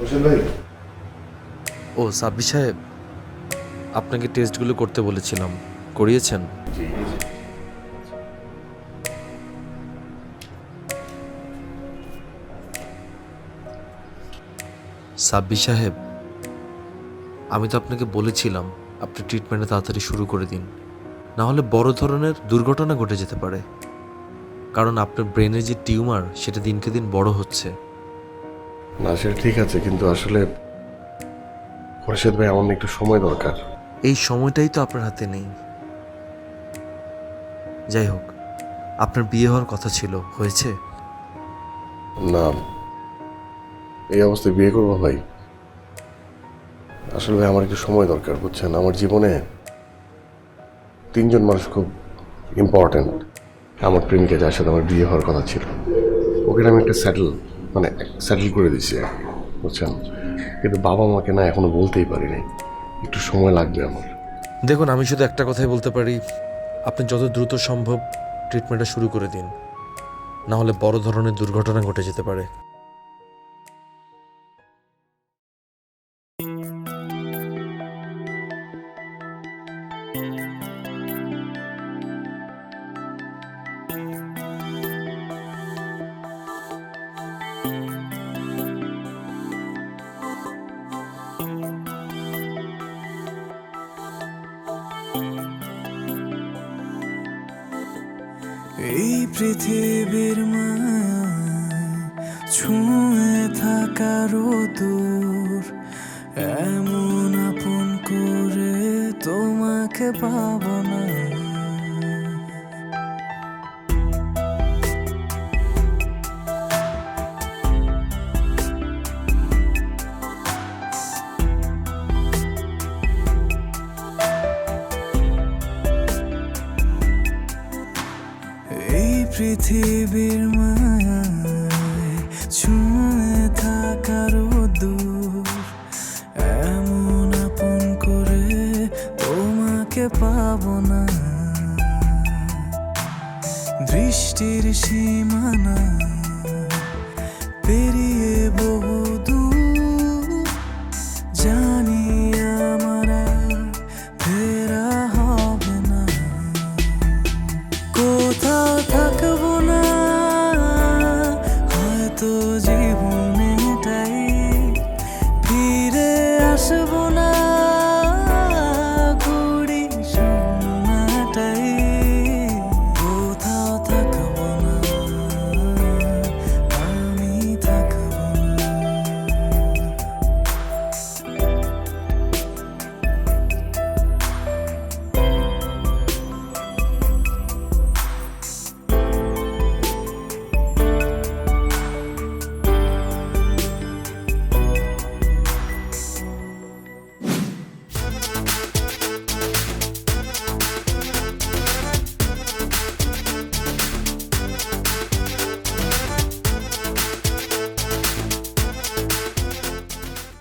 হোসেন ভাই। ও সাব্বির সাহেব আপনাকে টেস্টগুলো করতে বলেছিলাম। করিয়েছেন? সাব্বির সাহেব আমি তো আপনাকে বলেছিলাম আপনি ট্রিটমেন্টে তাড়াতাড়ি শুরু করে দিন। না হলে বড় ধরনের দুর্ঘটনা ঘটে যেতে পারে। কারণ আপনার ব্রেনের যে টিউমার সেটা দিনকে দিন বড় হচ্ছে। না সেটা ঠিক আছে কিন্তু আসলে খোরশেদ ভাই আমার একটু সময় দরকার। এই সময়টাই তো আপনার হাতে নেই। যাই হোক আপনার বিয়ে হওয়ার কথা ছিল হয়েছে? না এই অবস্থায় বিয়ে করব ভাই। আসলে ভাই আমার একটু সময় দরকার বুঝছেন? আমার জীবনে তিনজন মানুষ খুব ইম্পর্ট্যান্ট আমার প্রেমিকা যার সাথে আমার বিয়ে হওয়ার কথা ছিল। ওকে আমি একটা স্যাটেল মানে স্যাটেল করে দিছি বুঝছেন? কিন্তু বাবা মাকে না এখনও বলতেই পারিনি। একটু সময় লাগবে আমার। দেখুন, আমি শুধু একটা কথাই বলতে পারি। আপনি যত দ্রুত সম্ভব ট্রিটমেন্টটা শুরু করে দিন। না হলে বড় ধরনের দুর্ঘটনা ঘটে যেতে পারে। এই পৃথিবীর মায়া ছুঁয়ে থাকারও দূর। এমন আপন করে তোমাকে পাবো। পৃথিবীর মায়ায় ছুঁয়ে থাকার দূর। এমন আপন করে তোমাকে পাবো না। দৃষ্টির সীমানা পেরিয়ে